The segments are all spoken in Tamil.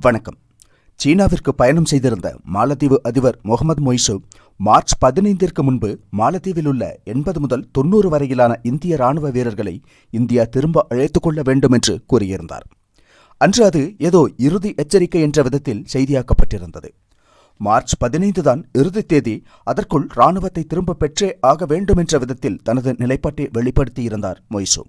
வணக்கம். சீனாவிற்கு பயணம் செய்திருந்த மாலத்தீவு அதிபர் முகமது மொய்சு மார்ச் பதினைந்திற்கு முன்பு மாலத்தீவில் உள்ள எண்பது முதல் தொன்னூறு வரையிலான இந்திய ராணுவ வீரர்களை இந்தியா திரும்ப அழைத்துக் கொள்ள வேண்டும் என்று கூறியிருந்தார். அன்று அது ஏதோ இறுதி எச்சரிக்கை என்ற விதத்தில் செய்தியாக்கப்பட்டிருந்தது. மார்ச் பதினைந்து தான் இறுதி தேதி அதற்குள் ராணுவத்தை திரும்ப பெற்றே ஆக வேண்டும் என்ற விதத்தில் தனது நிலைப்பாட்டை வெளிப்படுத்தியிருந்தார் மொய்சு.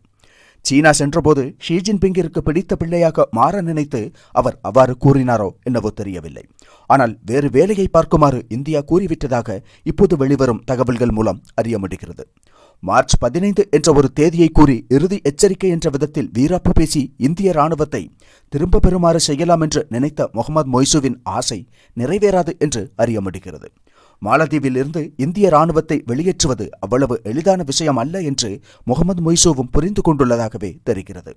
சீனா சென்றபோது ஷி ஜின்பிங்கிற்கு பிடித்த பிள்ளையாக மாற நினைத்து அவர் அவ்வாறு கூறினாரோ என்னவோ தெரியவில்லை. ஆனால் வேறு வேலையை பார்க்குமாறு இந்தியா கூறிவிட்டதாக இப்போது வெளிவரும் தகவல்கள் மூலம் அறிய முடிகிறது. மார்ச் பதினைந்து என்ற ஒரு தேதியை கூறி இறுதி எச்சரிக்கை என்ற விதத்தில் வீராப்பு பேசி இந்திய ராணுவத்தை திரும்ப பெறுமாறு செய்யலாம் என்று நினைத்த முகமது மொய்சுவின் ஆசை நிறைவேறாது என்று அறிய முடிகிறது. மாலத்தீவில் இருந்து இந்திய ராணுவத்தை வெளியேற்றுவது அவ்வளவு எளிதான விஷயம் அல்ல என்று முகமது மொய்சோவும் புரிந்து கொண்டுள்ளதாகவே தெரிகிறது.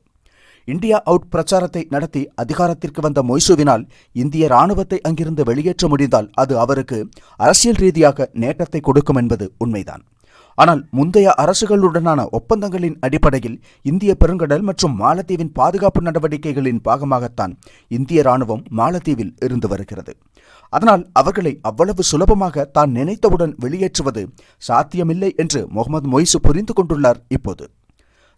இந்தியா அவுட் பிரச்சாரத்தை நடத்தி அதிகாரத்திற்கு வந்த மொய்சுவினால் இந்திய ராணுவத்தை அங்கிருந்து வெளியேற்ற முடிந்தால் அது அவருக்கு அரசியல் ரீதியாக நேட்டத்தை கொடுக்கும் என்பது உண்மைதான். ஆனால் முந்தைய அரசுகளுடனான ஒப்பந்தங்களின் அடிப்படையில் இந்திய பெருங்கடல் மற்றும் மாலத்தீவின் பாதுகாப்பு நடவடிக்கைகளின் பாகமாகத்தான் இந்திய ராணுவம் மாலத்தீவில் இருந்து வருகிறது. அதனால் அவர்களை அவ்வளவு சுலபமாக தான் நினைத்தவுடன் வெளியேற்றுவது சாத்தியமில்லை என்று முகமது மொய்சு புரிந்து கொண்டுள்ளார் இப்போது.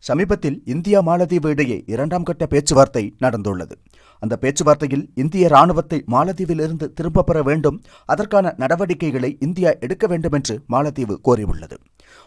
சமீபத்தில் இந்தியா மாலத்தீவு இடையே இரண்டாம் கட்ட பேச்சுவார்த்தை நடந்துள்ளது. அந்த பேச்சுவார்த்தையில் இந்திய ராணுவத்தை மாலத்தீவிலிருந்து இருந்து திரும்ப பெற வேண்டும் அதற்கான நடவடிக்கைகளை இந்தியா எடுக்க வேண்டும் என்று மாலத்தீவு கோரியுள்ளது.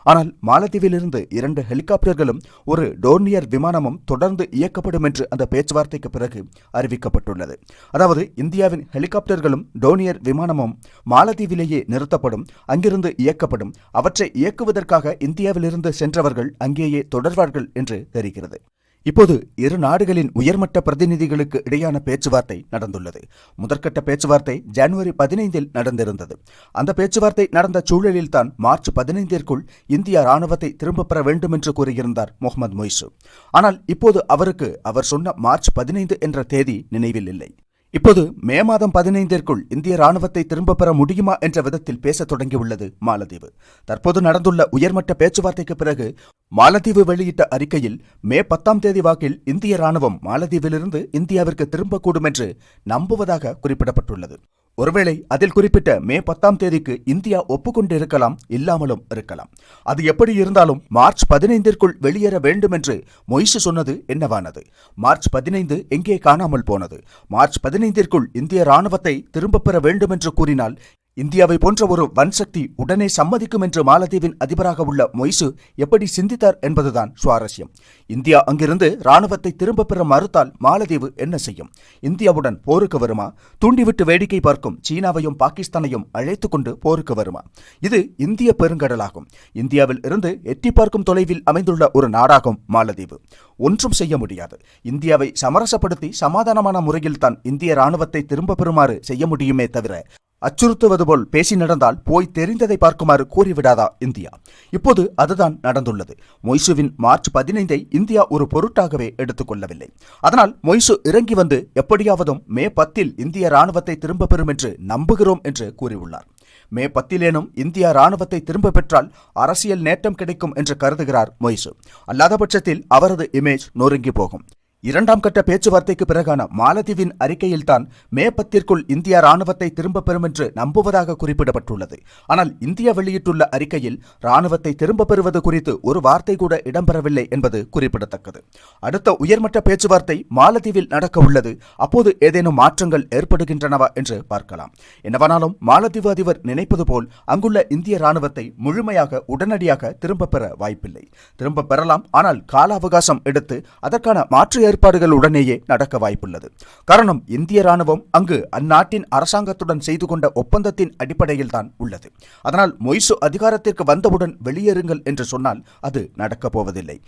ஆனால் மாலத்தீவிலிருந்து இரண்டு ஹெலிகாப்டர்களும் ஒரு டோர்னியர் விமானமும் தொடர்ந்து இயக்கப்படும் என்று அந்த பேச்சுவார்த்தைக்கு பிறகு அறிவிக்கப்பட்டுள்ளது. அதாவது இந்தியாவின் ஹெலிகாப்டர்களும் டோனியர் விமானமும் மாலத்தீவிலேயே நிறுத்தப்படும் அங்கிருந்து இயக்கப்படும். அவற்றை இயக்குவதற்காக இந்தியாவிலிருந்து சென்றவர்கள் அங்கேயே தொடர்வார்கள் என்று தெரிகிறது. இப்போது இரு நாடுகளின் உயர்மட்ட பிரதிநிதிகளுக்கு இடையான பேச்சுவார்த்தை நடந்துள்ளது. முதற்கட்ட பேச்சுவார்த்தை ஜனவரி பதினைந்தில் நடந்திருந்தது. அந்த பேச்சுவார்த்தை நடந்த சூழலில்தான் மார்ச் பதினைந்திற்குள் இந்திய ராணுவத்தை திரும்பப் பெற வேண்டும் என்று கூறியிருந்தார் முகமது மொய்சு. ஆனால் இப்போது அவருக்கு அவர் சொன்ன மார்ச் பதினைந்து என்ற தேதி நினைவில் இல்லை. இப்போது மே மாதம் பதினைந்திற்குள் இந்திய ராணுவத்தை திரும்பப் பெற முடியுமா என்ற விதத்தில் பேசத் தொடங்கியுள்ளது மாலத்தீவு. தற்போது நடந்துள்ள உயர்மட்ட பேச்சுவார்த்தைக்கு பிறகு மாலத்தீவு வெளியிட்ட அறிக்கையில் மே பத்தாம் தேதி வாக்கில் இந்திய ராணுவம் மாலத்தீவிலிருந்து இந்தியாவிற்கு திரும்பக்கூடும் என்று நம்புவதாக குறிப்பிடப்பட்டுள்ளது. ஒருவேளை அதில் குறிப்பிட்ட மே பத்தாம் தேதிக்கு இந்தியா ஒப்புக்கொண்டிருக்கலாம் இல்லாமலும் இருக்கலாம். அது எப்படி இருந்தாலும் மார்ச் பதினைந்திற்குள் வெளியேற வேண்டும் என்று மொய்சு சொன்னது என்னவானது? மார்ச் பதினைந்து எங்கே காணாமல் போனது? மார்ச் பதினைந்திற்குள் இந்திய ராணுவத்தை திரும்பப் பெற வேண்டும் என்று கூறினால் இந்தியாவை போன்ற ஒரு வன்சக்தி உடனே சம்மதிக்கும் என்று மாலத்தீவின் அதிபராக உள்ள மொய்சு எப்படி சிந்தித்தார் என்பதுதான் சுவாரஸ்யம். இந்தியா அங்கிருந்து ராணுவத்தை திரும்ப பெற மறுத்தால் மாலத்தீவு என்ன செய்யும்? இந்தியாவுடன் போருக்கு வருமா? தூண்டிவிட்டு வேடிக்கை பார்க்கும் சீனாவையும் பாகிஸ்தானையும் அழைத்துக் கொண்டு போருக்கு வருமா? இது இந்திய பெருங்கடலாகும். இந்தியாவில் இருந்து எட்டி பார்க்கும் தொலைவில் அமைந்துள்ள ஒரு நாடாகும் மாலத்தீவு. ஒன்றும் செய்ய முடியாது. இந்தியாவை சமரசப்படுத்தி சமாதானமான முறையில் தான் இந்திய ராணுவத்தை திரும்ப பெறுமாறு செய்ய முடியுமே தவிர அச்சுறுத்துவது போல் பேசி நடந்தால் போய் தெரிந்ததை பார்க்குமாறு கூறிவிடாதா இந்தியா? இப்போது அதுதான் நடந்துள்ளது. மொய்சுவின் மார்ச் பதினைந்தை இந்தியா ஒரு பொருட்டாகவே எடுத்துக்கொள்ளவில்லை அதனால் மொய்சு இறங்கி வந்து எப்படியாவதும் மே பத்தில் இந்திய ராணுவத்தை திரும்ப பெறும் என்று நம்புகிறோம் என்று கூறியுள்ளார். மே பத்திலேனும் இந்தியா ராணுவத்தை திரும்ப பெற்றால் அரசியல் நேட்டம் கிடைக்கும் என்று கருதுகிறார் மொய்சு. அல்லாத பட்சத்தில் அவரது இமேஜ் நொறுங்கி போகும். இரண்டாம் கட்ட பேச்சுவார்த்தைக்கு பிறகான மாலத்தீவின் அறிக்கையில்தான் மே பத்திற்குள் இந்தியா ராணுவத்தை திரும்ப பெறும் என்று நம்புவதாக குறிப்பிடப்பட்டுள்ளது. ஆனால் இந்தியா வெளியிட்டுள்ள அறிக்கையில் ராணுவத்தை திரும்ப பெறுவது குறித்து ஒரு வார்த்தை கூட இடம்பெறவில்லை என்பது குறிப்பிடத்தக்கது. அடுத்த உயர்மட்ட பேச்சுவார்த்தை மாலத்தீவில் நடக்க உள்ளது. அப்போது ஏதேனும் மாற்றங்கள் ஏற்படுகின்றனவா என்று பார்க்கலாம். என்னவானாலும் மாலத்தீவு அதிபர் நினைப்பது போல் அங்குள்ள இந்திய ராணுவத்தை முழுமையாக உடனடியாக திரும்ப பெற வாய்ப்பில்லை. திரும்ப பெறலாம். ஆனால் கால அவகாசம் எடுத்து அதற்கான மாற்று ஏற்பாடுகள் உடனேயே நடக்க வாய்ப்புள்ளது. காரணம் இந்திய ராணுவம் அங்கு அந்நாட்டின் அரசாங்கத்துடன் செய்து கொண்ட ஒப்பந்தத்தின் அடிப்படையில் தான் உள்ளது. அதனால் மொய்சு அதிகாரத்திற்கு வந்தவுடன் வெளியேறுங்கள் என்று சொன்னால் அது நடக்கப் போவதில்லை.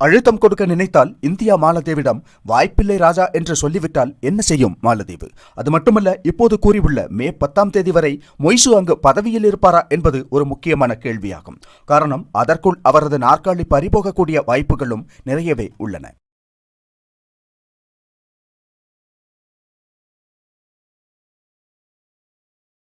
அழுத்தம் கொடுக்க நினைத்தால் இந்தியா மாலத்தீவிடம் வாய்ப்பில்லை ராஜா என்று சொல்லிவிட்டால் என்ன செய்யும் மாலத்தீவு? அது மட்டுமல்ல இப்போது கூறியுள்ள மே பத்தாம் தேதி வரை மொய்சு அங்கு பதவியில் இருப்பாரா என்பது ஒரு முக்கியமான கேள்வியாகும். காரணம் அதற்குள் அவரது நாற்காலி பறிபோகக்கூடிய வாய்ப்புகளும் நிறையவே உள்ளன.